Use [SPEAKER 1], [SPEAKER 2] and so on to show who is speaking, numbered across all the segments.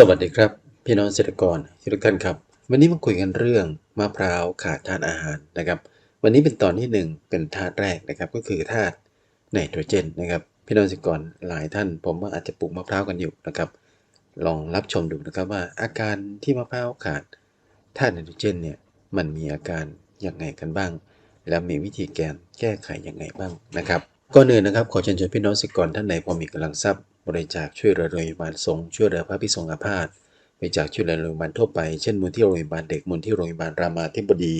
[SPEAKER 1] สวัสดีครับ พี่น้องเกษตรกรทุกท่านครับ วันนี้มาคุยกันเรื่องมะพร้าวขาดธาตุอาหารนะครับ วันนี้เป็นตอนที่หนึ่งเป็นธาตุแรกนะครับ ก็คือธาตุไนโตรเจนนะครับ พี่น้องเกษตรกรหลายท่าน ผมว่าอาจจะปลูกมะพร้าวกันอยู่นะครับ ลองรับชมดูนะครับว่าอาการที่มะพร้าวขาดธาตุไนโตรเจนเนี่ยมันมีอาการยังไงกันบ้าง แล้วมีวิธีแก้แก้ไขยังไงบ้างนะครับก่อนอื่นนะครับขอเชิญชวนพี่น้องเกษตรกรท่านใดพอมีกำลังทรัพย์ บริจาคช่วยเหลือโรงพยาบาลสงฆ์ช่วยเหลือพระพิสงฆ์อาพาธบริจาคช่วยเหลือโรงพยาบาลทั่วไป เช่นมูลที่โรงพยาบาลเด็กมูลที่โรงพยาบาลรามาธิบดี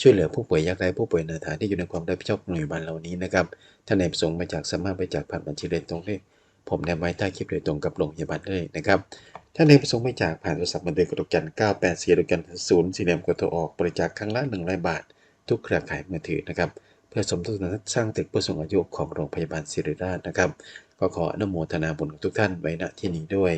[SPEAKER 1] ช่วยเหลือผู้ป่วยยากไร้ผู้ป่วยอนาถาที่อยู่ในความรับผิดชอบของโรงพยาบาลเหล่านี้นะครับท่านใดประสงค์บริจาคสามารถบริจาคผ่านบัญชีโดยตรงได้ผมแนบไว้ใต้คลิปโดยตรงกับโรงพยาบาลได้เลยนะครับท่านใดประสงค์บริจาคผ่านโทรศัพท์มือถือกดดอกจัน984ดอกจัน0สี่เหลี่ยมกดโทรออกบริจาคครั้งละ100บาท ทุกเครือข่ายมือถือนะครับ เพื่อสมทบทุนสร้างตึกผู้สูงอายุของโรงพยาบาลศิริราชนะครับ ก็ขออนุโมทนาบุญกับทุกท่านไว้ณที่นี้ด้วย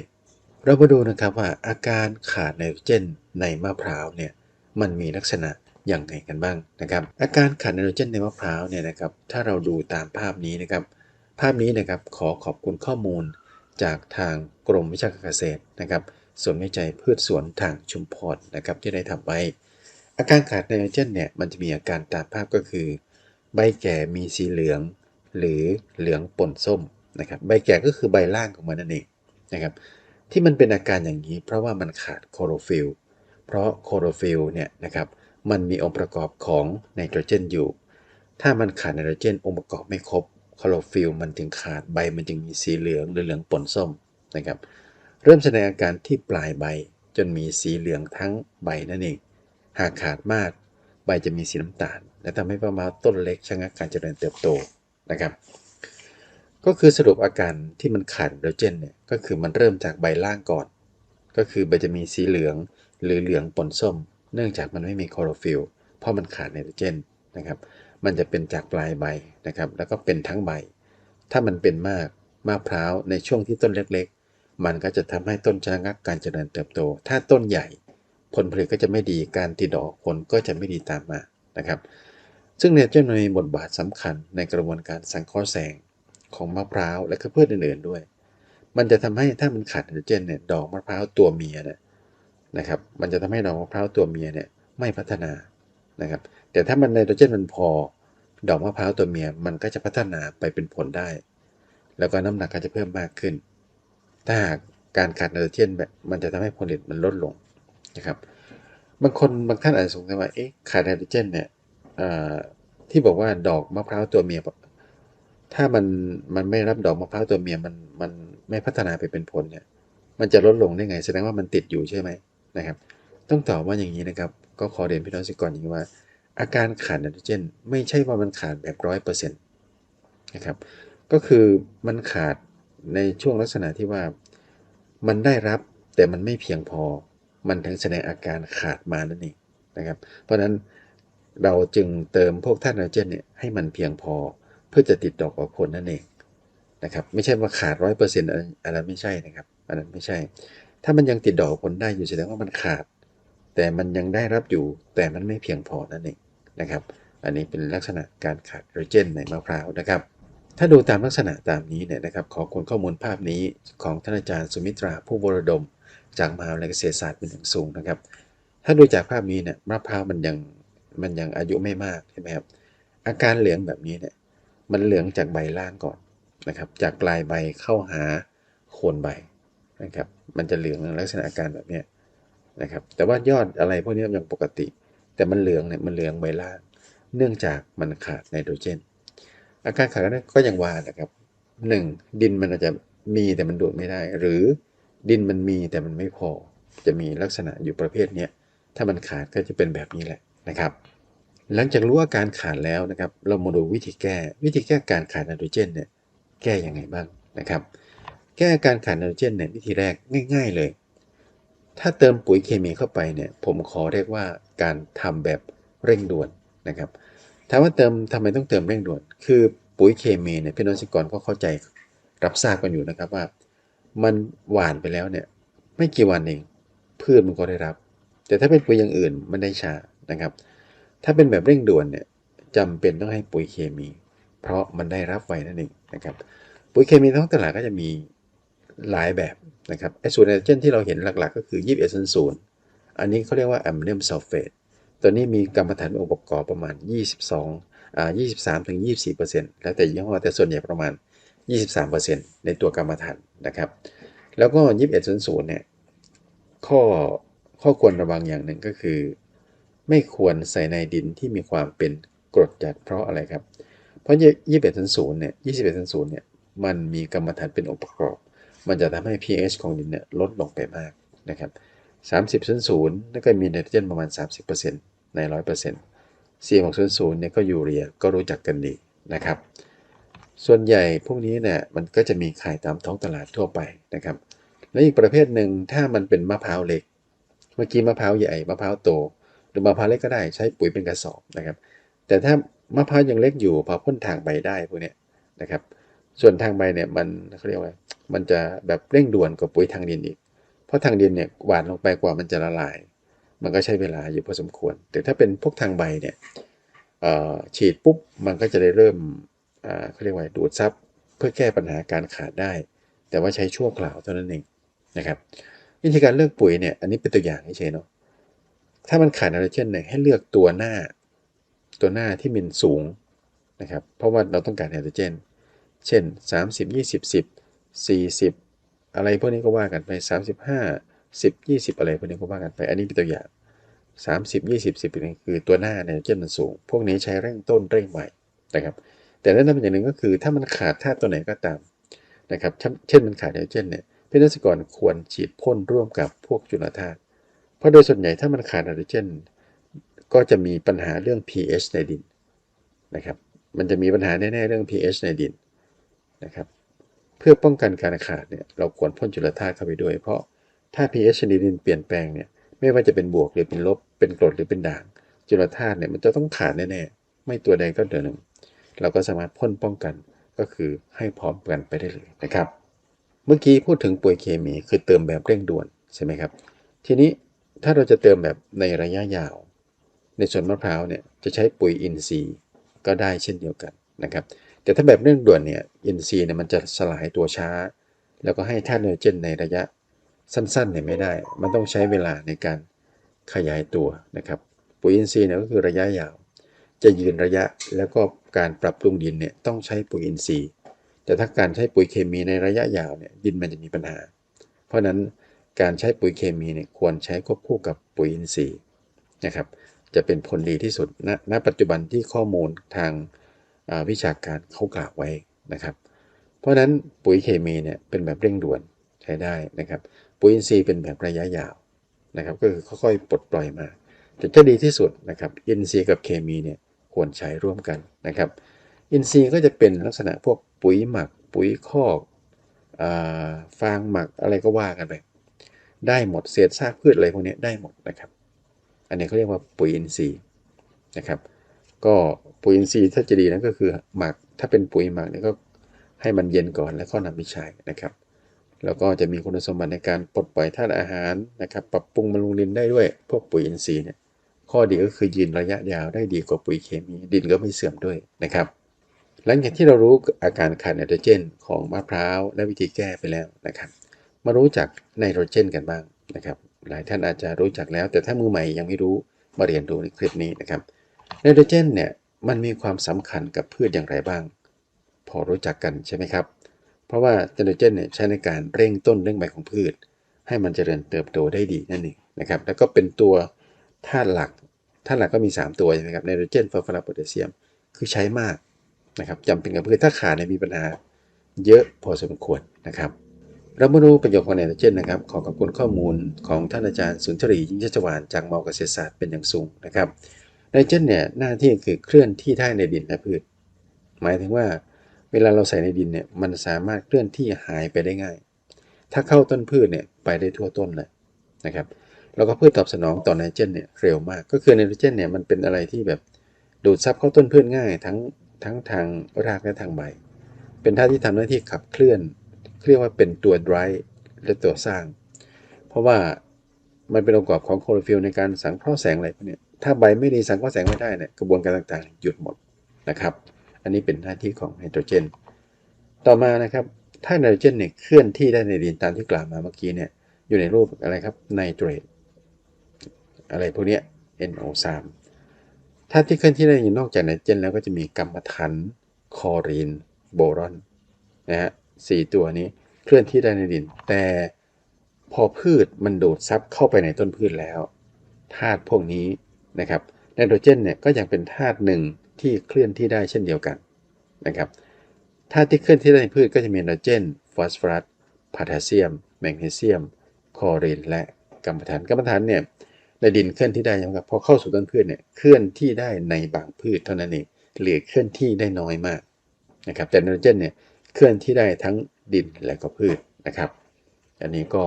[SPEAKER 1] เรามาดูนะครับว่าอาการขาดไนโตรเจนในมะพร้าวเนี่ยมันมีลักษณะอย่างไรกันบ้างนะครับ อาการขาดไนโตรเจนในมะพร้าวเนี่ยนะครับถ้าเราดูตามภาพนี้นะครับ ภาพนี้นะครับขอขอบคุณข้อมูลจากทางกรมวิชาการเกษตรนะครับส่วนวิจัยพืชสวนทางชุมพรนะครับที่ได้ทำไว้ อาการขาดไนโตรเจนเนี่ยมันจะมีอาการตามภาพก็คือ ใบแก่มีสีเหลือง หรือเหลืองป่นส้มนะครับ ใบแก่ก็คือใบล่างของมันนั่นเองนะครับ ที่มันเป็นอาการอย่างนี้ เพราะว่ามันขาดโคโรฟิลเพราะโคโรฟิลเนี่ยนะครับ มันมีองค์ประกอบของไนโตรเจนอยู่ ถ้ามันขาดไนโตรเจนองค์ประกอบไม่ครบโคโรฟิลมันจึงขาดใบมันจึงมีสีเหลืองหรือเหลืองป่นส้มนะครับ เริ่มแสดงอาการที่ปลายใบจนมีสีเหลืองทั้งใบนั่นเอง หากขาดมาก ใบจะมีสีน้ำตาล และทำให้มะพร้าวต้นเล็กชะงักการเจริญเติบโตนะครับ ก็คือสรุปอาการที่มันขาดไนโตรเจนเนี่ยก็คือมันเริ่มจากใบล่างก่อน ก็คือใบจะมีสีเหลืองหรือเหลืองปนส้ม เนื่องจากมันไม่มีคลอโรฟิลเพราะมันขาดไนโตรเจนนะครับ มันจะเป็นจากปลายใบนะครับ แล้วก็เป็นทั้งใบ ถ้ามันเป็นมากมะพร้าวในช่วงที่ต้นเล็กๆ มันก็จะทำให้ต้นชะงักการเจริญเติบโต ถ้าต้นใหญ่ ผลผลิตก็จะไม่ดีการติดดอกผลก็จะไม่ดีตามมานะครับ ซึ่งเนเจอร์มีบทบาทสำคัญในกระบวนการสังเคราะห์แสงของมะพร้าวและก็พืชอื่นๆด้วย มันจะทำให้ถ้ามันขาดไนโตรเจนเนี่ยดอกมะพร้าวตัวเมียเนี่ยนะครับ มันจะทำให้ดอกมะพร้าวตัวเมียเนี่ยไม่พัฒนานะครับ แต่ถ้ามันไนโตรเจนมันพอ ดอกมะพร้าวตัวเมียมันก็จะพัฒนาไปเป็นผลได้ แล้วก็น้ำหนักก็จะเพิ่มมากขึ้น ถ้าหากการขาดไนโตรเจนแบบมันจะทำให้ผลผลิตมันลดลงนะครับ บางคนบางท่านอาจจะสงสัยว่าเอ๊ะขาดไนโตรเจนเนี่ย ที่บอกว่าดอกมะพร้าวตัวเมีย ถ้ามันมันไม่รับดอกมะพร้าวตัวเมียมันมันไม่พัฒนาไปเป็นผลเนี่ย มันจะลดลงได้ไง แสดงว่ามันติดอยู่ใช่ไหมนะครับ ต้องตอบว่าอย่างนี้นะครับ ก็ขอเรียนพี่น้องสิกรอย่างนี้ว่า อาการขาดไนโตรเจน ไม่ใช่ว่ามันขาดแบบร้อยเปอร์เซ็นต์นะครับ ก็คือมันขาดในช่วงลักษณะที่ว่ามันได้รับแต่มันไม่เพียงพอ มันถึงแสดงอาการขาดมานั่นเองนะครับ เพราะฉะนั้น เราจึงเติมพวกธาตุไนโตรเจนเนี่ยให้มันเพียงพอเพื่อจะติดดอกออกผลนั่นเองนะครับ ไม่ใช่ว่าขาดร้อยเปอร์เซ็นต์อันนั้นไม่ใช่นะครับ อันนั้นไม่ใช่ ถ้ามันยังติดดอกผลได้อยู่แสดงว่ามันขาด แต่มันยังได้รับอยู่ แต่มันไม่เพียงพอนั่นเองนะครับ อันนี้เป็นลักษณะการขาดไนโตรเจนในมะพร้าวนะครับ ถ้าดูตามลักษณะตามนี้เนี่ยนะครับ ขอคุณข้อมูลภาพนี้ของท่านอาจารย์สุมิตราผู้บรดม จากมหาวิทยาลัยเกษตรศาสตร์เป็นอย่างสูงนะครับ ถ้าดูจากภาพนี้เนี่ยมะพร้าวมันยัง มันยังอายุไม่มากใช่ไหมครับอาการเหลืองแบบนี้เนี่ยมันเหลืองจากใบล่างก่อนนะครับ จากปลายใบเข้าหาโคนใบนะครับ มันจะเหลืองลักษณะอาการแบบนี้นะครับ แต่ว่ายอดอะไรพวกนี้ยังปกติ แต่มันเหลืองเนี่ยมันเหลืองใบล่าง เนื่องจากมันขาดไนโตรเจน อาการขาดนั้นก็ยังว่านะครับหนึ่งดินมันอาจจะมีแต่มันดูดไม่ได้ หรือดินมันมีแต่มันไม่พอ จะมีลักษณะอยู่ประเภทนี้ถ้ามันขาดก็จะเป็นแบบนี้แหละ นะครับ หลังจากรู้อาการขาดแล้วนะครับ เรามาดูวิธีแก้ วิธีแก้การขาดไนโตรเจนเนี่ยแก้ยังไงบ้างนะครับ แก้การขาดไนโตรเจนเนี่ยวิธีแรกง่าย ๆเลย ถ้าเติมปุ๋ยเคมีเข้าไปเนี่ยผมขอเรียกว่าการทำแบบเร่งด่วนนะครับถามว่าเติมทำไมต้องเติมเร่งด่วน คือปุ๋ยเคมีเนี่ยพี่น้องเกษตรกรก็เข้าใจรับทราบกันอยู่นะครับว่า มันหวานไปแล้วเนี่ยไม่กี่วันเองพืชมันก็ได้รับ แต่ถ้าเป็นปุ๋ยอย่างอื่นมันได้ช้า นะครับ ถ้าเป็นแบบเร่งด่วนเนี่ยจำเป็นต้องให้ปุ๋ยเคมี เพราะมันได้รับไวนั่นเองนะครับ ปุ๋ยเคมีท้องตลาดก็จะมีหลายแบบนะครับไอสูตรไนโตรเจนที่เราเห็นหลักๆ ก็คือ21 0อันนี้เขาเรียกว่าแอมโมเนียมซัลเฟตตัวนี้มีกรรมฐานองค์ประกอบประมาณ 22อ่า23ถึง24%แล้วแต่ยี่ห้อแต่ส่วนใหญ่ประมาณ 23%ในตัวกรรมฐานนะครับ แล้วก็ 2100เนี่ยข้อข้อควรระวังอย่างหนึ่งก็คือ ไม่ควรใส่ในดินที่มีความเป็นกรดจัดเพราะอะไรครับ เพราะ2100เนี่ย2100เนี่ยมันมีกรรมฐานเป็นองค์ประกอบ มันจะทำให้ pH ของดินเนี่ยลดลงไปมากนะครับ3000แล้วก็มีไนโตรเจนประมาณ 30%ใน100% C600 เนี่ยก็ยูเรียก็รู้จักกันดีนะครับ ส่วนใหญ่พวกนี้เนี่ยมันก็จะมีขายตามท้องตลาดทั่วไปนะครับ และอีกประเภทหนึ่งถ้ามันเป็นมะพร้าวเล็ก เมื่อกี้มะพร้าวใหญ่มะพร้าวโต หรือมะพร้าวเล็กก็ได้ใช้ปุ๋ยเป็นกระสอบนะครับ แต่ถ้ามะพร้าวยังเล็กอยู่พอพ่นทางใบได้พวกนี้นะครับ ส่วนทางใบเนี่ยมันเขาเรียกว่ามันจะแบบเร่งด่วนกว่าปุ๋ยทางดินอีก เพราะทางดินเนี่ยหวานลงไปกว่ามันจะละลาย มันก็ใช้เวลาอยู่พอสมควร แต่ถ้าเป็นพวกทางใบเนี่ยฉีดปุ๊บมันก็จะได้เริ่มเขาเรียกว่าดูดซับเพื่อแก้ปัญหาการขาดได้ แต่ว่าใช้ชั่วคราวเท่านั้นเองนะครับวิธีการเลือกปุ๋ยเนี่ยอันนี้เป็นตัวอย่างเฉยเนาะ ถ้ามันขาดไนโตรเจนเนี่ยให้เลือกตัวหน้า ตัวหน้าที่มินสูงนะครับเพราะว่าเราต้องการไนโตรเจน เช่น 30 20 10 40 อะไรพวกนี้ก็ว่ากันไป 35 10 20 อะไรพวกนี้ก็ว่ากันไปอันนี้เป็นตัวอย่าง 30 20 10นี่คือตัวหน้าไนโตรเจนมันสูง พวกนี้ใช้เร่งต้นเร่งใหม่นะครับแต่แนะนำอย่างหนึ่งก็คือถ้ามันขาดธาตุตัวไหนก็ตามนะครับเช่นมันขาดไนโตรเจนเนี่ยเภสัชกรควรฉีดพ่นร่วมกับพวกจุลธาตุ เพราะโดยส่วนใหญ่ถ้ามันขาดไนโตรเจนก็จะมีปัญหาเรื่อง pH ในดินนะครับ มันจะมีปัญหาแน่ๆเรื่อง pH ในดินนะครับ เพื่อป้องกันการขาดเนี่ยเราควรพ่นจุลธาตุเข้าไปด้วย เพราะถ้า pH ในดินเปลี่ยนแปลงเนี่ยไม่ว่าจะเป็นบวกหรือเป็นลบ เป็นกรดหรือเป็นด่าง จุลธาตุเนี่ยมันจะต้องขาดแน่ๆ ไม่ตัวใดก็ตัวหนึ่ง เราก็สามารถพ่นป้องกันก็คือให้พร้อมกันไปได้เลยนะครับ เมื่อกี้พูดถึงปุ๋ยเคมีคือเติมแบบเร่งด่วนใช่ไหมครับ ทีนี้ ถ้าเราจะเติมแบบในระยะยาว ในส่วนมะพร้าวเนี่ยจะใช้ปุ๋ยอินทรีย์ก็ได้เช่นเดียวกันนะครับ แต่ถ้าแบบเร่งด่วนเนี่ยอินทรีย์เนี่ยมันจะสลายตัวช้า แล้วก็ให้ธาตุไนโตรเจนในระยะสั้นๆเนี่ยไม่ได้ มันต้องใช้เวลาในการขยายตัวนะครับ ปุ๋ยอินทรีย์เนี่ยก็คือระยะยาว จะยืนระยะแล้วก็การปรับปรุงดินเนี่ยต้องใช้ปุ๋ยอินทรีย์ แต่ถ้าการใช้ปุ๋ยเคมีในระยะยาวเนี่ยดินมันจะมีปัญหา เพราะนั้น การใช้ปุ๋ยเคมีเนี่ยควรใช้ควบคู่กับปุ๋ยอินทรีย์นะครับ จะเป็นผลดีที่สุดณณปัจจุบันที่ข้อมูลทางวิชาการเขากล่าวไว้นะครับ เพราะนั้นปุ๋ยเคมีเนี่ยเป็นแบบเร่งด่วนใช้ได้นะครับ ปุ๋ยอินทรีย์เป็นแบบระยะยาวนะครับ ก็คือค่อยๆปลดปล่อยมาแต่จะดีที่สุดนะครับอินทรีย์กับเคมีเนี่ยควรใช้ร่วมกันนะครับ อินทรีย์ก็จะเป็นลักษณะพวกปุ๋ยหมัก ปุ๋ยคอกอฟางหมักอะไรก็ว่ากันไป ได้หมดเศษซากพืชอะไรพวกนี้ได้หมดนะครับ อันนี้เขาเรียกว่าปุ๋ยอินทรีย์นะครับ ก็ปุ๋ยอินทรีย์ถ้าจะดีนั้นก็คือหมักถ้าเป็นปุ๋ยหมักเนี่ยก็ให้มันเย็นก่อนแล้วก็นำไปใช้นะครับแล้วก็จะมีคุณสมบัติในการปลดปล่อยธาตุอาหารนะครับ ปรับปรุงบำรุงดินได้ด้วย พวกปุ๋ยอินทรีย์เนี่ยข้อดีก็คือยืนระยะยาวได้ดีกว่าปุ๋ยเคมี ดินก็ไม่เสื่อมด้วยนะครับ หลังจากที่เรารู้อาการขาดไนโตรเจนของมะพร้าวและวิธีแก้ไปแล้วนะครับ มารู้จักไนโตรเจนกันบ้างนะครับ หลายท่านอาจจะรู้จักแล้ว แต่ถ้ามือใหม่ยังไม่รู้มาเรียนรู้ในคลิปนี้นะครับไนโตรเจนเนี่ยมันมีความสำคัญกับพืชอย่างไรบ้าง พอรู้จักกันใช่ไหมครับ เพราะว่าไนโตรเจนเนี่ยใช้ในการเร่งต้นเร่งใบของพืช ให้มันเจริญเติบโตได้ดีนั่นเองนะครับแล้วก็เป็นตัวธาตุหลักธาตุหลักก็มี 3 ตัวใช่ไหมครับไนโตรเจนฟอสฟอรัสโพแทสเซียม คือใช้มากนะครับจำเป็นกับพืชถ้าขาดในมีปัญหาเยอะพอสมควรนะครับ เรามาดูประโยชน์ของไนโตรเจนนะครับ ขอขอบคุณข้อมูลของท่านอาจารย์สุนทรียิ่งชัชวานจากมอเกษตรศาสตร์เป็นอย่างสูงนะครับไนโตรเจนเนี่ยหน้าที่คือเคลื่อนที่ท่าในดินและพืช หมายถึงว่าเวลาเราใส่ในดินเนี่ยมันสามารถเคลื่อนที่หายไปได้ง่าย ถ้าเข้าต้นพืชเนี่ยไปได้ทั่วต้นเลยนะครับแล้วก็พืชตอบสนองต่อไนโตรเจนเนี่ยเร็วมาก ก็คือไนโตรเจนเนี่ยมันเป็นอะไรที่แบบดูดซับเข้าต้นพืชง่าย ทั้งทั้งทางรากและทางใบ เป็นธาตุที่ทำหน้าที่ขับเคลื่อน เรียกว่าเป็นตัว drive และตัวสร้าง เพราะว่ามันเป็นองค์ประกอบของโคลอโรฟิลในการสังเคราะห์แสงอะไรพวกนี้ถ้าใบไม่ดีสังเคราะห์แสงไม่ได้เนี่ยกระบวนการต่างๆ หยุดหมดนะครับ อันนี้เป็นหน้าที่ของไฮโดรเจน ต่อมานะครับ ถ้าไนโตรเจนเนี่ยเคลื่อนที่ได้ในดินตามที่กล่าวมาเมื่อกี้เนี่ย อยู่ในรูปอะไรครับไนเตรตอะไรพวกนี้ NO3 ธาตุที่เคลื่อนที่ได้นอกจากไนโตรเจนแล้วก็จะมีกัมมันถันคลอรีนโบรอนนะฮะ สี่ตัวนี้เคลื่อนที่ได้ในดิน แต่พอพืชมันดูดซับเข้าไปในต้นพืชแล้วธาตุพวกนี้นะครับไนโตรเจนเนี่ยก็ยังเป็นธาตุหนึ่งที่เคลื่อนที่ได้เช่นเดียวกันนะครับธาตุที่เคลื่อนที่ได้ในพืชก็จะมีไนโตรเจนฟอสฟอรัสโพแทสเซียม แมกนีเซียมคลอรีนและกัมมันถันกัมมันถันเนี่ยในดินเคลื่อนที่ได้ยังครับพอเข้าสู่ต้นพืชเนี่ยเคลื่อนที่ได้ในบางพืชเท่านั้นเองเหรือเคลื่อนที่ได้น้อยมากนะครับแต่ไนโตรเจนเนี่ย เคลื่อนที่ได้ทั้งดินและก็พืชนะครับ อันนี้ก็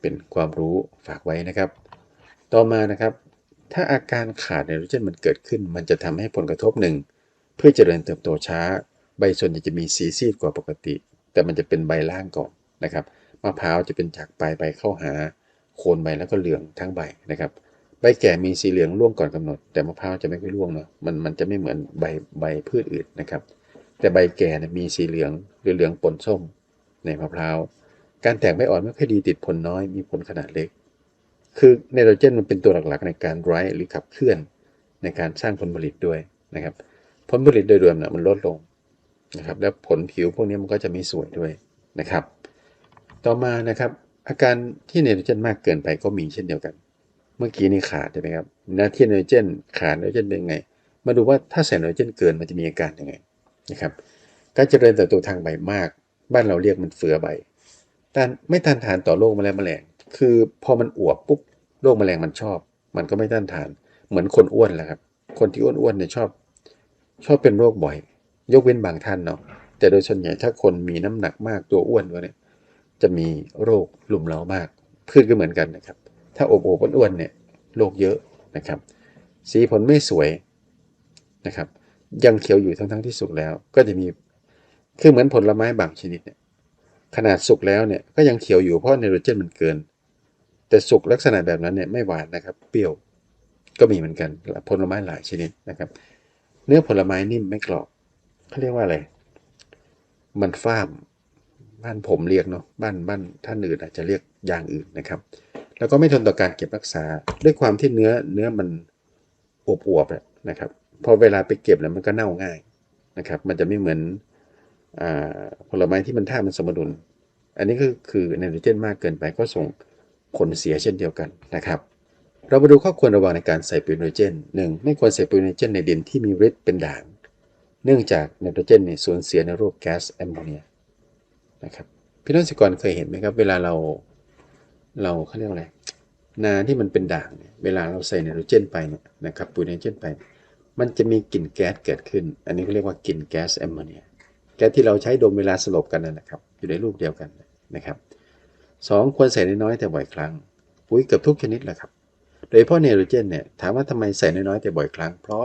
[SPEAKER 1] เป็นความรู้ฝากไว้นะครับ ต่อมานะครับ ถ้าอาการขาดไนโตรเจนมันเกิดขึ้น มันจะทำให้ผลกระทบหนึ่งเพื่อเจริญเติบโตช้า ใบส่วนจะมีสีซีดกว่าปกติ แต่มันจะเป็นใบล่างก่อนนะครับมะพร้าวจะเป็นจากปลายใบเข้าหา โคนใบแล้วก็เหลืองทั้งใบนะครับใบแก่มีสีเหลืองร่วงก่อนกำหนด แต่มะพร้าวจะไม่ค่อยร่วงเนาะมันมันจะไม่เหมือนใบใบพืชอื่นนะครับ แต่ใบแก่นะมีสีเหลืองหรือเหลืองปนส้ม ในมะพร้าว การแตกใบอ่อนไม่ค่อยดีติดผลน้อยมีผลขนาดเล็ก คือไนโตรเจนมันเป็นตัวหลักๆ ในการไร้หรือขับเคลื่อนในการสร้างผลผลิตด้วยนะครับ ผลผลิตโดยรวมนะมันลดลงนะครับ แล้วผลผิวพวกนี้มันก็จะไม่สวยด้วยนะครับ ต่อมานะครับ อาการที่ไนโตรเจนมากเกินไปก็มีเช่นเดียวกัน เมื่อกี้นี่ขาดใช่ไหมครับหน้าที่ไนโตรเจนขาดไนโตรเจนเป็นไง มาดูว่าถ้าใส่ไนโตรเจนเกินมันจะมีอาการยังไง นะครับ การเจริญเติบโตทางใบมาก บ้านเราเรียกมันเฟือใบแต่ไม่ต้านทานต่อโรคแมลงแมลง คือพอมันอวบปุ๊บโรคแมลงมันชอบ มันก็ไม่ต้านทาน เหมือนคนอ้วนแหละครับ คนที่อ้วนๆเนี่ยชอบ ชอบเป็นโรคบ่อย ยกเว้นบางท่านเนาะ แต่โดยส่วนใหญ่ถ้าคนมีน้ำหนักมากตัวอ้วนด้วยเนี่ย จะมีโรคลุมเล้ามาก พืชก็เหมือนกันนะครับ ถ้าอบอบอ้วนๆเนี่ยโรคเยอะนะครับ สีผลไม่สวยนะครับ ยังเขียวอยู่ทั้งๆที่สุกแล้ว ก็จะมีคือเหมือนผลไม้บางชนิดเนี่ยขนาดสุกแล้วเนี่ยก็ยังเขียวอยู่เพราะไนโตรเจนมันเกิน แต่สุกลักษณะแบบนั้นเนี่ยไม่หวานนะครับ เปรี้ยวก็มีเหมือนกันผลไม้หลายชนิดนะครับ เนื้อผลไม้นิ่มไม่กรอบเขาเรียกว่าอะไร มันฟ้ามบ้านผมเรียกเนาะบ้านบ้านท่านอื่นอาจจะเรียกอย่างอื่นนะครับ แล้วก็ไม่ทนต่อการเก็บรักษาด้วยความที่เนื้อเนื้อมันอวบๆนะครับ พอเวลาไปเก็บแล้วมันก็เน่าง่ายนะครับ มันจะไม่เหมือนผลไม้ที่มันท่ามันสมดุล อันนี้ก็คือไนโตรเจนมากเกินไปก็ส่งผลเสียเช่นเดียวกันนะครับ เรามาดูข้อควรระวังในการใส่ปุ๋ยไนโตรเจนหนึ่งไม่ควรใส่ปุ๋ยไนโตรเจนในดินที่มีฤทธิ์เป็นด่าง เนื่องจากไนโตรเจนเนี่ยสูญเสียในรูปแก๊สแอมโมเนียนะครับพี่น้องสิกรเคยเห็นไหมครับเวลาเราเราเขาเรียกอะไรนาที่มันเป็นด่างเนี่ยเวลาเราใส่ไนโตรเจนไปเนี่ยนะครับปุ๋ยไนโตรเจนไป มันจะมีกลิ่นแก๊สเกิดขึ้น อันนี้เขาเรียกว่ากลิ่นแก๊สแอมโมเนีย แก๊สที่เราใช้ดมเวลาสลบกันนั่นแหละครับ อยู่ในรูปเดียวกันนะครับสองควรใส่น้อยแต่บ่อยครั้ง ปุ๋ยเกือบทุกชนิดแหละครับ โดยเฉพาะไนโตรเจนเนี่ย ถามว่าทำไมใส่น้อยแต่บ่อยครั้ง เพราะ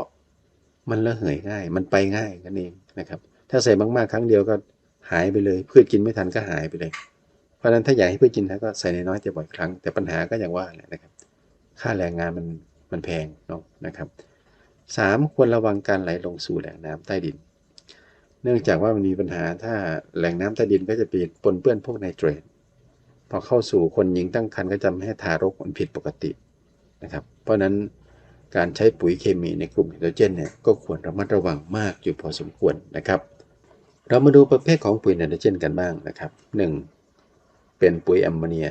[SPEAKER 1] มันระเหยง่าย มันไปง่ายนั่นเองนะครับ ถ้าใส่มากๆครั้งเดียวก็หายไปเลย พืชกินไม่ทันก็หายไปเลย เพราะฉะนั้นถ้าอยากให้พืชกินทันก็ใส่น้อยแต่บ่อยครั้ง แต่ปัญหาก็อย่างว่าแหละนะครับ ค่าแรงงานมันมันแพงเนาะนะครับ สามควรระวังการไหลลงสู่แหล่งน้ำใต้ดิน เนื่องจากว่ามันมีปัญหาถ้าแหล่งน้ำใต้ดินก็จะไปปนเปื้อนพวกไนเตรตพอเข้าสู่คนหญิงตั้งครรภ์ก็จะทำให้ทารกมันผิดปกตินะครับ เพราะนั้นการใช้ปุ๋ยเคมีในกลุ่มไนโตรเจนเนี่ยก็ควรระมัดระวังมากอยู่พอสมควรนะครับ เรามาดูประเภทของปุ๋ยไนโตรเจนกันบ้างนะครับ 1. เป็นปุ๋ยแอมโมเนีย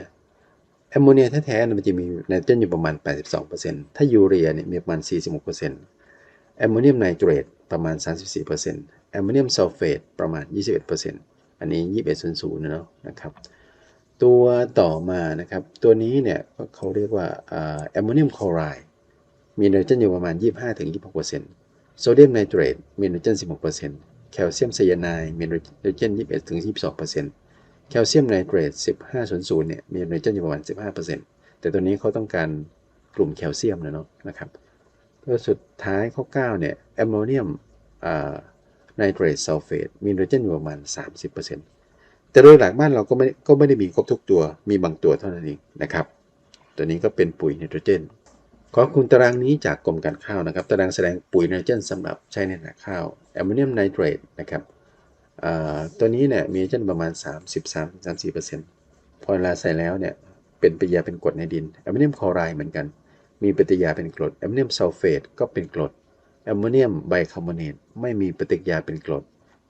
[SPEAKER 1] แอมโมเนียแท้ๆมันจะมีไนโตรเจนอยู่ประมาณ 82%ถ้ายูเรียเนี่ยมีประมาณ 46% แอมโมเนียมไนเตรตประมาณ 34%แอมโมเนียมซัลเฟตประมาณ 21%อันนี้ 2100เนาะนะครับ ตัวต่อมานะครับ ตัวนี้เนี่ยเขาเรียกว่าแอมโมเนียมคลอไรด์มีไนโตรเจนอยู่ประมาณ 25-26%โซเดียมไนเตรตมีไนโตรเจน 16%แคลเซียมไซยาไนด์มีไนโตรเจน 21-22%แคลเซียมไนเตรต1500เนี่ยมีไนโตรเจนอยู่ประมาณ 15%แต่ตัวนี้เขาต้องการกลุ่มแคลเซียมนะเนาะนะครับ ตัวสุดท้ายข้อ9เนี่ยแอมโมเนียมไนเตรตซัลเฟตมีไนโตรเจนอยู่ประมาณ 30%แต่โดยหลักบ้านเราก็ไม่ก็ไม่ได้มีครบทุกตัวมีบางตัวเท่านั้นเองนะครับ ตัวนี้ก็เป็นปุ๋ยไนโตรเจนขอคุณตารางนี้จากกรมการข้าวนะครับ ตารางแสดงปุ๋ยไนโตรเจนสำหรับใช้ในนาข้าวแอมโมเนียมไนเตรตนะครับตัวนี้เนี่ยมีเอเจนประมาณ 33-34%พอเวลาใส่แล้วเนี่ยเป็นปฏิกิริยาเป็นกรดในดินแอมโมเนียมคลอไรด์เหมือนกัน มีปฏิกิริยาเป็นกรดแอมโมเนียมซัลเฟตก็เป็นกรดแอมโมเนียมไบคาร์บอเนตไม่มีปฏิกิริยาเป็นกรด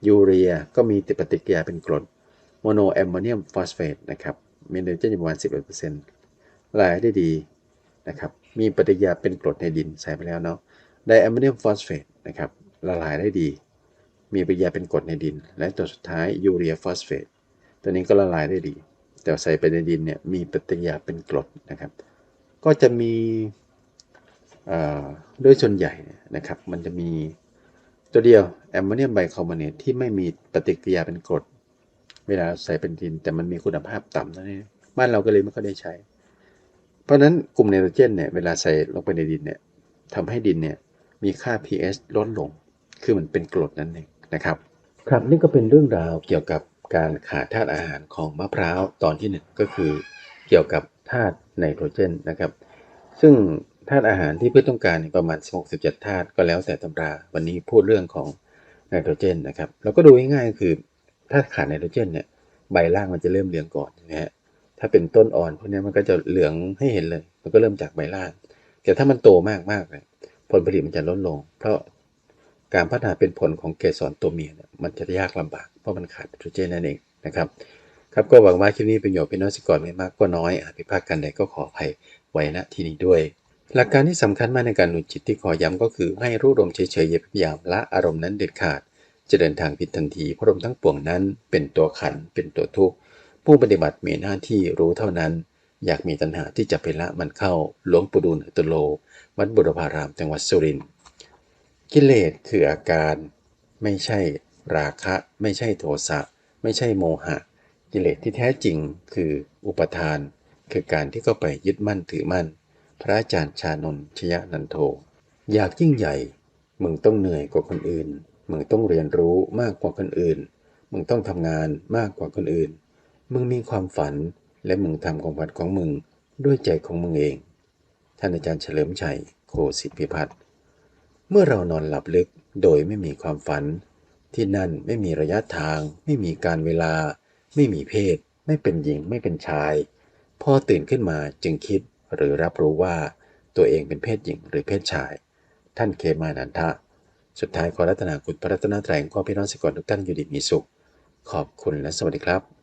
[SPEAKER 1] ยูเรียก็มีปฏิกิริยาเป็นกรดโมโนแอมโมเนียมฟอสเฟตนะครับมีไนโตรเจนอยู่ประมาณ11%ละลายได้ดีนะครับมีปฏิกิริยาเป็นกรดในดินใส่ไปแล้วเนาะไดแอมโมเนียมฟอสเฟตนะครับละลายได้ดี มีปฏิกิริยาเป็นกรดในดิน และตัวสุดท้ายยูเรียฟอสเฟตตัวนี้ก็ละลายได้ดี แต่ใส่ไปในดินเนี่ยมีปฏิกิริยาเป็นกรดนะครับ ก็จะมีโดยส่วนใหญ่นะครับ มันจะมีตัวเดียวแอมโมเนียมไบคาร์บอเนตที่ไม่มีปฏิกิริยาเป็นกรด เวลาใส่เป็นดิน แต่มันมีคุณภาพต่ำนั่นเองบ้านเราก็เลยไม่ค่อยได้ใช้ เพราะฉะนั้นกลุ่มไนโตรเจนเนี่ยเวลาใส่ลงไปในดินเนี่ยทำให้ดินเนี่ยมีค่า pH ลดลง คือมันเป็นกรดนั่นเองนะครับ ครับนี่ก็เป็นเรื่องราวเกี่ยวกับการขาดธาตุอาหารของมะพร้าวตอนที่หนึ่งก็คือเกี่ยวกับธาตุ ไนโตรเจนนะครับ ซึ่งธาตุอาหารที่พืชต้องการประมาณ 16-17 ธาตุก็แล้วแต่ตำรา วันนี้พูดเรื่องของไนโตรเจนนะครับเราก็ดูง่ายๆคือถ้าขาดไนโตรเจนเนี่ยใบล่างมันจะเริ่มเหลืองก่อนนะฮะถ้าเป็นต้นอ่อนพวกนี้มันก็จะเหลืองให้เห็นเลย มันก็เริ่มจากใบล่าง แต่ถ้ามันโตมากๆเลยผลผลิตมันจะลดลง เพราะการพัฒนาเป็นผลของเกสรตัวเมียเนี่ยมันจะยากลำบากเพราะมันขาดไนโตรเจนนั่นเองนะครับ ครับก็หวังว่าคลิปนี้เป็นประโยชน์พี่น้องสิกรไม่มากก็น้อยอาจผิดพลาดกันใดก็ขออภัยไว้ณที่นี้ด้วย หลักการที่สำคัญมากในการหนุนจิตที่ขอย้ำก็คือให้รู้ลมเฉยๆอย่าพยายามละอารมณ์นั้นเด็ดขาด จะเดินทางผิดทันทีเพราะลมทั้งปวงนั้น เป็นตัวขันเป็นตัวทุกข์ผู้ปฏิบัติมีหน้าที่รู้เท่านั้น อยากมีตัณหาที่จะไปละมันเข้าหลวงปู่ดูลตุโล วัดบุรพารามจังหวัดสุรินทร์กิเลสคืออาการ ไม่ใช่ราคะ ไม่ใช่โทสะไม่ใช่โมหะ กิเลสที่แท้จริงคืออุปทาน คือการที่เข้าไปยึดมั่นถือมั่น พระอาจารย์ชานนท์ชยนันโท อยากยิ่งใหญ่ มึงต้องเหนื่อยกว่าคนอื่น มึงต้องเรียนรู้มากกว่าคนอื่น มึงต้องทำงานมากกว่าคนอื่น มึงมีความฝันและมึงทำความฝันของมึงด้วยใจของมึงเอง ท่านอาจารย์เฉลิมชัยโคสิพิพัฒน์เมื่อเรานอนหลับลึกโดยไม่มีความฝัน ที่นั่นไม่มีระยะทาง ไม่มีการเวลา ไม่มีเพศ ไม่เป็นหญิง ไม่เป็นชาย พ่อตื่นขึ้นมาจึงคิดหรือรับรู้ว่าตัวเองเป็นเพศหญิงหรือเพศชาย ท่านเคมานันทะ สุดท้ายขอรัตนาคุณพระรัตนตรัยขอพี่น้องสกรทุกท่านอยู่ดีมีสุข ขอบคุณและสวัสดีครับ